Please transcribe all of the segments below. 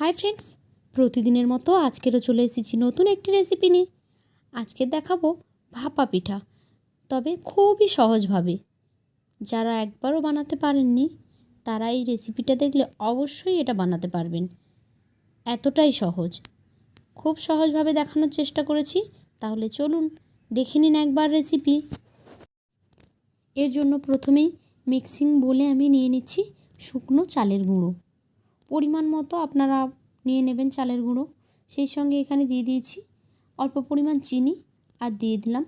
Hi friends, প্রতিদিনের মতো আজকেরও চলে এসেছি নতুন একটি রেসিপি নিয়ে। আজকে দেখাবো ভাপা পিঠা, তবে খুবই সহজভাবে। যারা একবারও বানাতে পারেননি, তারা এই রেসিপিটা দেখলে অবশ্যই এটা বানাতে পারবেন। এতটাই সহজ। খুব সহজভাবে দেখানোর চেষ্টা করেছি, তাহলে চলুন দেখে নিন একবার রেসিপি। এর জন্য প্রথমেই মিক্সিং বলে আমি নিয়ে নিচ্ছি শুকনো চালের গুঁড়ো। পরিমাণ মতো আপনারা নিয়ে নেবেন চালের গুঁড়ো। সেই সঙ্গে এখানে দিয়ে দিয়েছি অল্প পরিমাণ চিনি আর দিয়ে দিলাম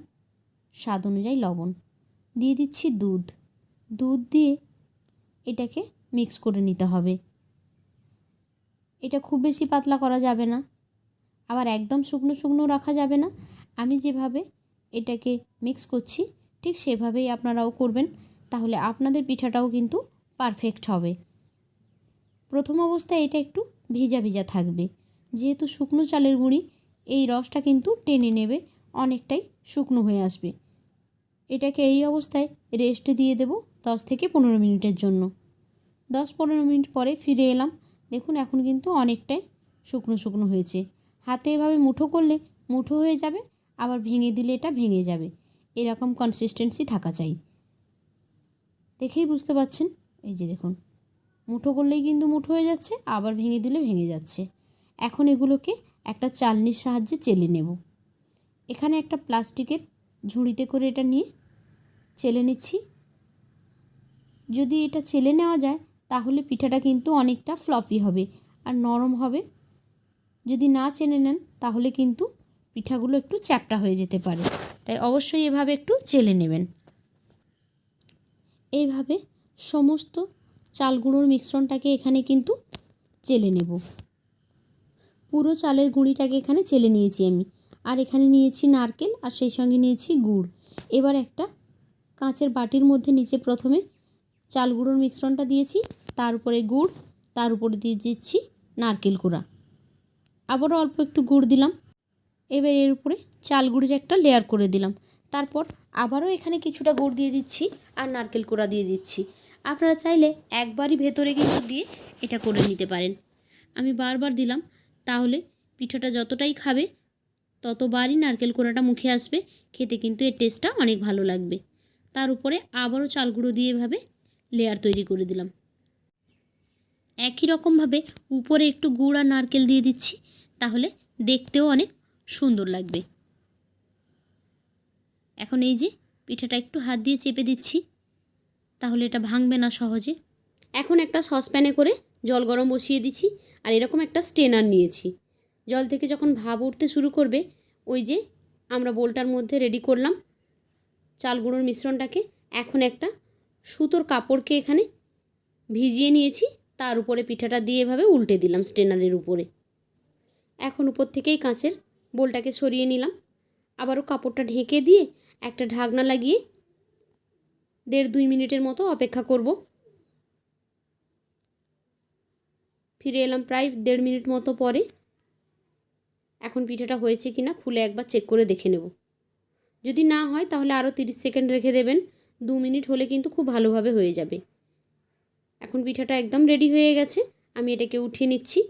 স্বাদ অনুযায়ী লবণ। দিয়ে দিচ্ছি দুধ। দুধ দিয়ে এটাকে মিক্স করে নিতে হবে। এটা খুব বেশি পাতলা করা যাবে না। আবার একদম শুকনো শুকনো রাখা যাবে না। আমি যেভাবে এটাকে মিক্স করছি, ঠিক সেভাবেই আপনারাও করবেন। তাহলে আপনাদের পিঠাটাও কিন্তু পারফেক্ট হবে। প্রথম অবস্থায় এটা একটু ভিজা ভিজা থাকবে। যেহেতু শুকনো চালের গুঁড়ি, এই রসটা কিন্তু টেনে নেবে, অনেকটাই শুকনো হয়ে আসবে। এটাকে এই অবস্থায় রেস্ট দিয়ে দেব দশ থেকে পনেরো মিনিটের জন্য। দশ পনেরো মিনিট পরে ফিরে এলাম। দেখুন, এখন কিন্তু অনেকটাই শুকনো শুকনো হয়েছে। হাতে এভাবে মুঠো করলে মুঠো হয়ে যাবে, আবার ভেঙে দিলে এটা ভেঙে যাবে। এরকম কনসিস্টেন্সি থাকা চাই। দেখেই বুঝতে পারছেন? এই যে দেখুন। মুঠো করলেই কিন্তু মুঠো হয়ে যাচ্ছে, আবার ভেঙে দিলে ভেঙে যাচ্ছে। এখন এগুলোকে একটা চালনির সাহায্যে চেলে নেব। এখানে একটা প্লাস্টিকের ঝুড়িতে করে এটা নিয়ে চেলে নিচ্ছি। যদি এটা চেলে নেওয়া যায়, তাহলে পিঠাটা কিন্তু অনেকটা ফ্লফি হবে আর নরম হবে। যদি না চেনে নেন, তাহলে কিন্তু পিঠাগুলো একটু চ্যাপটা হয়ে যেতে পারে। তাই অবশ্যই এভাবে একটু চেলে নেবেন। এইভাবে সমস্ত চাল গুঁড়োর মিশ্রণটাকে এখানে কিন্তু চেলে নেব। পুরো চালের গুঁড়িটাকে এখানে চেলে নিয়েছি আমি। আর এখানে নিয়েছি নারকেল, আর সেই সঙ্গে নিয়েছি গুড়। এবার একটা কাঁচের বাটির মধ্যে নিচে প্রথমে চাল গুঁড়োর মিশ্রণটা দিয়েছি, তার উপরে গুড়, তার উপরে দিয়ে দিচ্ছি নারকেল কুড়া আবারও অল্প একটু গুড় দিলাম। এবার এর উপরে চাল গুঁড়ির একটা লেয়ার করে দিলাম। তারপর আবারও এখানে কিছুটা গুড় দিয়ে দিচ্ছি আর নারকেল কুড়া দিয়ে দিচ্ছি। আপনারা চাইলে একবারই ভেতরে কিন্তু দিয়ে এটা করে নিতে পারেন। আমি বারবার দিলাম, তাহলে পিঠাটা যতটাই খাবে, ততবারই নারকেল কোড়াটা মুখে আসবে, খেতে কিন্তু এর টেস্টটা অনেক ভালো লাগবে। তার উপরে আবারও চাল গুঁড়ো দিয়ে এভাবে লেয়ার তৈরি করে দিলাম। একই রকমভাবে উপরে একটু গুড় আর নারকেল দিয়ে দিচ্ছি, তাহলে দেখতেও অনেক সুন্দর লাগবে। এখন এই যে পিঠাটা একটু হাত দিয়ে চেপে দিচ্ছি। তাহলে এটা ভাঙবে না সহজে। এখন একটা সসপ্যানে করে জল গরম বসিয়ে দিচ্ছি আর এরকম একটা স্টেনার নিয়েছি। জল থেকে যখন ভাব উঠতে শুরু করবে, ওই যে আমরা বোলটার মধ্যে রেডি করলাম চাল গুঁড়োর মিশ্রণটাকে, এখন একটা সুতোর কাপড়কে এখানে ভিজিয়ে নিয়েছি, তার উপরে পিঠাটা দিয়ে এভাবে উল্টে দিলাম স্টেনারের উপরে। এখন উপর থেকেই কাঁচের বোলটাকে সরিয়ে নিলাম। আবারও কাপড়টা ঢেকে দিয়ে একটা ঢাকনা লাগিয়ে দেড় দুই মিনিটের মতো অপেক্ষা করব। ফিরে এলাম প্রায় দেড় মিনিট মতো পরে। এখন পিঠাটা হয়েছে কি না খুলে একবার চেক করে দেখে নেব। যদি না হয় তাহলে আরও তিরিশ সেকেন্ড রেখে দেবেন। দু মিনিট হলে কিন্তু খুব ভালোভাবে হয়ে যাবে। এখন পিঠাটা একদম রেডি হয়ে গেছে। আমি এটাকে উঠিয়ে নিচ্ছি।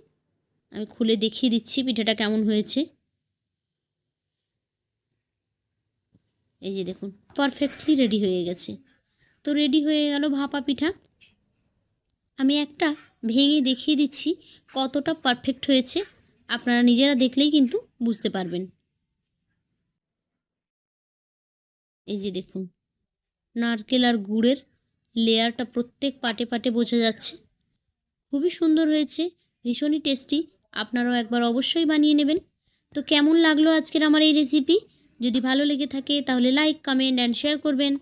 আমি খুলে দেখিয়ে দিচ্ছি পিঠাটা কেমন হয়েছে। এই যে দেখুন পারফেক্টলি রেডি হয়ে গেছে। তো রেডি হয়ে গেল ভাপা পিঠা। আমি একটা ভেঙে দেখিয়ে দিচ্ছি কতটা পারফেক্ট হয়েছে। আপনারা নিজেরা দেখলেই কিন্তু বুঝতে পারবেন। এই যে দেখুন, নারকেল আর গুড়ের লেয়ারটা প্রত্যেক পাটে পাটে বোঝা যাচ্ছে। খুবই সুন্দর হয়েছে, ভীষণই টেস্টি আপনারাও একবার অবশ্যই বানিয়ে নেবেন। তো কেমন লাগল আজকের আমার এই রেসিপি যদি ভালো লেগে থাকে তাহলে লাইক কমেন্ট অ্যান্ড শেয়ার করবেন।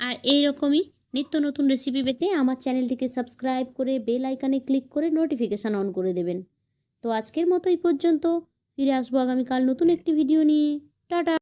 আর এই রকমই নিত্য নতুন রেসিপি পেতে আমার চ্যানেলটিকে সাবস্ক্রাইব করে বেল আইকানে ক্লিক করে নোটিফিকেশান অন করে দেবেন। তো আজকের মতো এই পর্যন্ত, ফিরে আসব আগামীকাল নতুন একটি ভিডিও নিয়ে। টাটা!